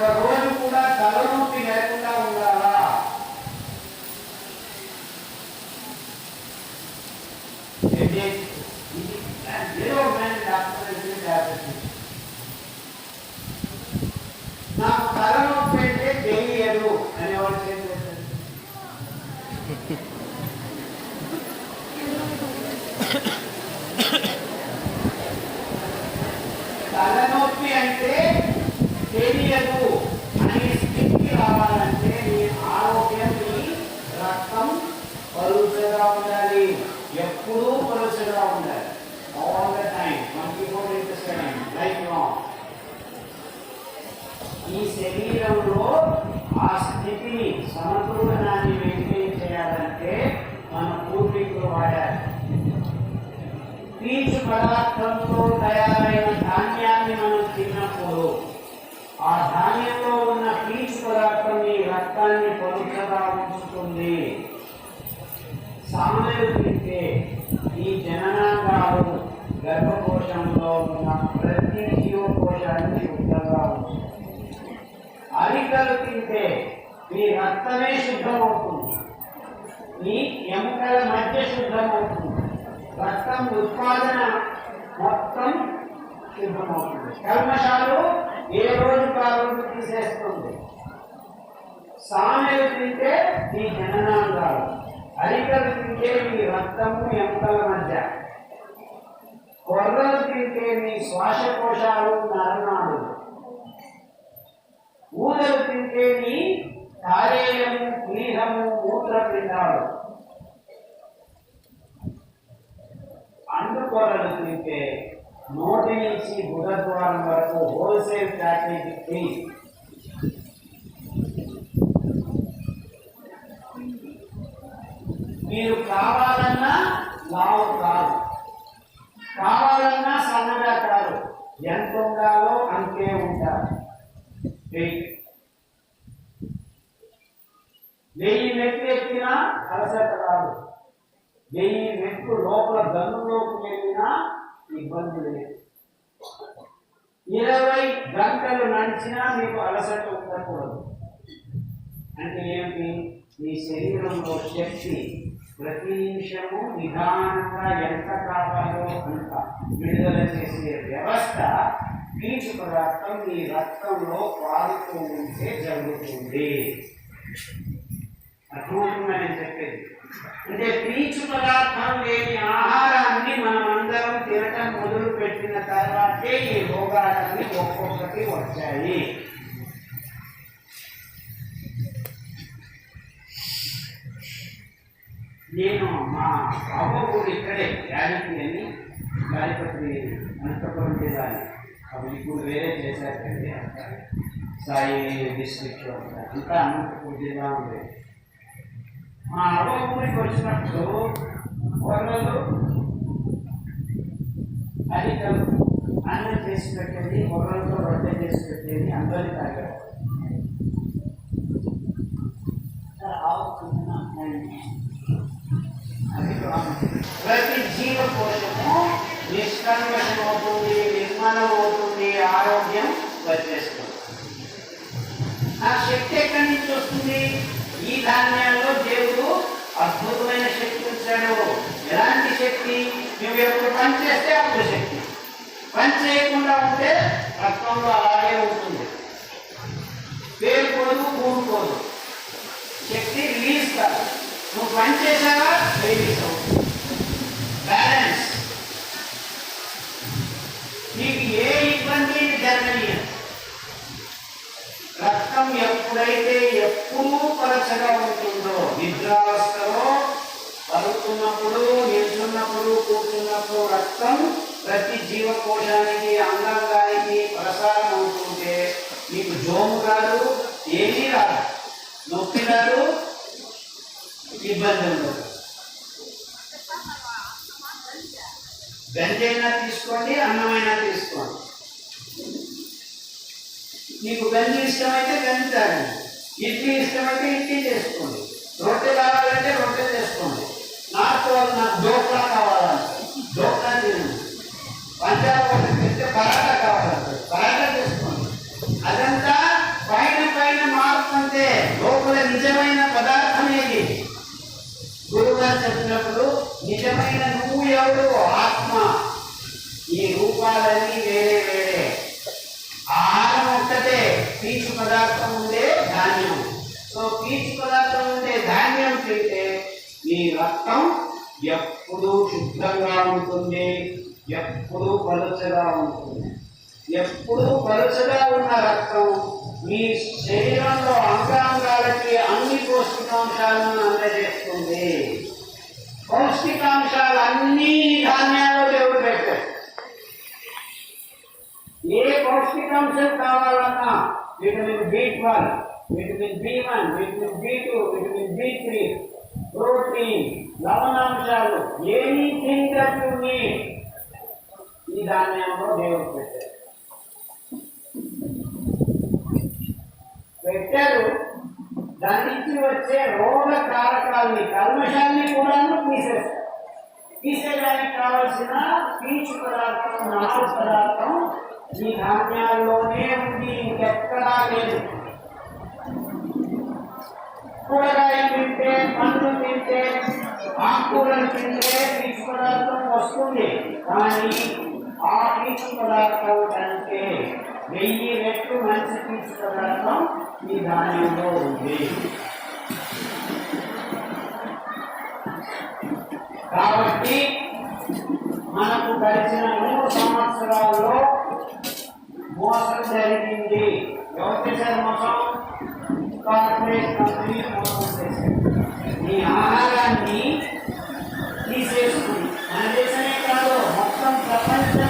ఒక్క రోజు కూడా తలనొప్పి లేకుండా ఉండాలా ఏదో డాక్టర్ నాకు తలనొప్పి అంటే తెలియదు అనేవాడు చేస్తారు తలనొప్పి అంటే తెలియదు అనే స్థితికి రావాలంటే నీ ఆరోగ్యం నీ రక్తం పలుచగా ఉండాలి. ఎప్పుడూ పలుచగా ఉండాలి. All the time twenty four into seven life long ఈ శరీరంలో ఆ స్థితిని సమతులనాన్ని మెయింటైన్ చేయాలంటే మన పూర్వీకులు వాడారు. పీచు పదార్థంతో తయారైన ధాన్యాన్ని మనం తిన్నప్పుడు ఆ ధాన్యంలో ఉన్న పీచు పదార్థం ఈ రక్తాన్ని పలుచగా ఉంచుతుంది సామెలు తింటే ఈ జననాంగాలు గర్భకోశంలో ఉన్న ప్రతి జీవకోశాన్ని శుద్ధంగా ఉంచుతుంది అరికలు తింటే మీ రక్తమే శుద్ధమవుతుంది. మీ ఎముకల మధ్య శుద్ధమవుతుంది. రక్తం ఉత్పాదన మొత్తం శుద్ధమవుతుంది. కల్మషాలు ఏ రోజు కాదు తీసేస్తుంది? సామెలు తింటే మీ జననాంగాలు అరికలు తింటే నీ రక్తము ఎంతల మధ్య? కొర్రలు తింటే నీ శ్వాసకోశాలు నరణాలు ఊదలు తింటే నీ కాలేయము ప్లీహము మూత్రపిండాలు. అందుకొరలు తింటే నోటి నుంచి బుధద్వారం వరకు హోల్సేల్ ప్యాకేజీ ఫ్రీ. కావాలన్నా లావు కాదు. కావాలన్నా సన్నగా కాదు. ఎంత ఉండాలో అంతే ఉంటారు వెయ్యి. వెయ్యి మెట్లు ఎక్కినా అలసట రాదు. వెయ్యి మెట్లు లోపల గన్నులోకి వెళ్ళినా ఇబ్బంది లేదు. ఇరవై గంటలు నడిచినా మీకు అలసట ఉండకూడదు. అంటే ఏమిటి? మీ శరీరంలో శక్తి ప్రతి నిమిషము నిదానంగా ఎంత కావాలో అంత విడుదల చేసే వ్యవస్థ పీచు పదార్థం మీ రక్తంలో పారుతూ ఉంటే జరుగుతుంది. అర్థమవుతుందని చెప్పేది. అంటే పీచు పదార్థం లేని ఆహారాన్ని మనం అందరం తినటం మొదలు పెట్టిన తర్వాతే ఈ రోగాలన్నీ ఒక్కొక్కటి వచ్చాయి. నేను మా అవ్వకూడ ఇక్కడే యాడికి అని గాలిపత్రి అనంతపురం జిల్లాని అవి ఇప్పుడు వేరే చేశారు కండి అంతా సాయి డిస్ట్రిక్ట్లో అంతా అనంతపురం జిల్లా ఉంది మా అవ్వ ఊరికి వచ్చినప్పుడు వరలు అది అన్నం చేసి పెట్టేది వరలతో రొట్టె చేసి పెట్టేది అందరినీ తాగారు ఆవు అది ప్రతి జీవకోశము నిష్కల్మషం అవుతుంది నిర్మాణం అవుతుంది ఆరోగ్యం వచ్చేస్తుంది ఆ శక్తి ఎక్కడి నుంచి వస్తుంది ఈ ధాన్యాల్లో దేవుడు అద్భుతమైన శక్తి ఉంచాడు. ఎలాంటి శక్తి? నువ్వు ఎప్పుడు పని చేస్తే అప్పుడు శక్తి. పని చేయకుండా ఉంటే రక్తంలో అలాగే ఉంటుంది. పేరుకోదు కూడుకోదు శక్తి రిలీజ్ కాదు. నువ్వు పని చేసావా రిలీజ్ అవుతుంది. బ్యాలెన్స్. నీకు ఏ ఇబ్బంది జరగలేదు రక్తం ఎప్పుడైతే పలచగా ఉంటుందో నిద్రావస్థలో పడుతున్నప్పుడు నిల్చున్నప్పుడు కూర్చున్నప్పుడు రక్తం ప్రతి జీవకోశానికి అంగాంగానికి ప్రసారం అవుతుంటే నీకు జోము రాదు ఏమీ రాదు. నొప్పి రాదు ఇబ్బంది ఉండదు. గంజైనా తీసుకోండి అన్నమైనా తీసుకోండి. నీకు గంజి ఇష్టమైతే గంజి తాగండి. ఇడ్లీ ఇష్టమైతే ఇడ్లీ చేసుకోండి. రొట్టె కావాలంటే రొట్టె చేసుకోండి. నాకు నాకు డోక్లా కావాలంటే. డోక్లా చేయండి పంజాబ్ వాళ్ళు పరాటా కావాలంటే. పరాటా చేసుకోండి. అదంతా పైన పైన మారుతుంటే లోపల నిజమైన పదార్థం ఏది? గురుగా చెప్పినప్పుడు నిజమైన నువ్వు ఎవడు ఆత్మ. ఈ రూపాలని వేరే పీచు పదార్థం ఉండే ధాన్యం. సో పీచు పదార్థం ఉండే ధాన్యం తింటే మీ రక్తం ఎప్పుడూ శుద్ధంగా ఉంటుంది ఎప్పుడూ పలుచగా ఉంటుంది. ఎప్పుడూ పలుచగా ఉన్న రక్తం మీ శరీరంలో అంగాంగాలకి అన్ని పోషకాంశాలను అందజేస్తుంది పౌష్టికాంశాలు అన్ని ధాన్యాల్లో దేవుడు పెట్టాడు ఏ పౌష్టికాంశం కావాలన్నా vitamin B twelve vitamin B one vitamin B two vitamin B three protein లవణాంశాలు anything that you need ఈ ధాన్యంలో దేవుడు పెట్టారు పెట్టారు దాని నుంచి వచ్చే రోగ కారకాలని కల్మషాన్ని కూడా తీసేస్తారు తీసేయడానికి కావలసిన పీచు పదార్థం నాటు పదార్థం ఈ ధాన్యాల్లోనే ఉంది. ఇంకెక్కడా లేదు. తింటే తింటే ఆకుకూరలు తింటే పీచు పదార్థం వస్తుంది కానీ ఆ పీచు పదార్థం కంటే వెయ్యి రెట్లు మంచి పీచు పదార్థం ఈ ధాన్యంలో ఉంది కాబట్టి మనకు గడిచిన మూడు సంవత్సరాల్లో మోసం జరిగింది. ఎవరి చేశారు మోసం? కార్పొరేట్ కంపెనీ మోసం చేశారు ఈ ఆహారాన్ని తీసేసుకుని మన దేశమే కాదు మొత్తం ప్రపంచం